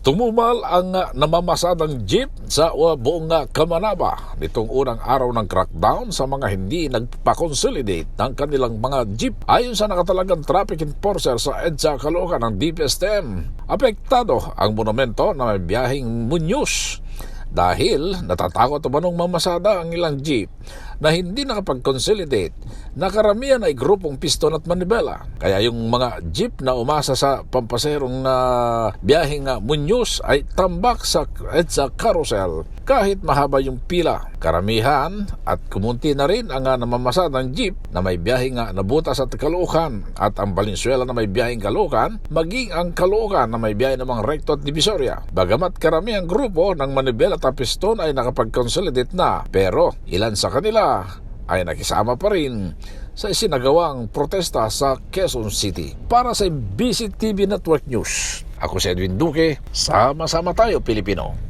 Tumumal ang uh, namamasadang jeep sa uh, buong uh, Kamanaba nitong unang araw ng crackdown sa mga hindi nagpa-consolidate ng kanilang mga jeep. Ayon sa nakatalagang traffic enforcer sa EDSA Caloocan ng DPSTM, apektado ang monumento na may biyaheng Munyos dahil natatakot manong mamasada ang ilang jeep na hindi nakapag-consolidate na karamihan ay grupong piston at manibela. Kaya yung mga jeep na umasa sa pampaserong na biyaheng uh, Munyos ay tambak sa, at sa carousel kahit mahaba yung pila. Karamihan at kumunti na rin ang uh, namamasadang jeep na may biyaheng uh, nabutas at Caloocan at ang Valenzuela na may biyaheng Caloocan maging ang Caloocan na may biyahe namang recto at Divisoria. Bagamat karamihang grupo ng manibela at ay nakapag-consolidate na pero ilan sa kanila ay nakisama pa rin sa isinagawang protesta sa Quezon City. Para sa BCTV Network News, ako si Edwin Duque, sama-sama tayo Pilipino.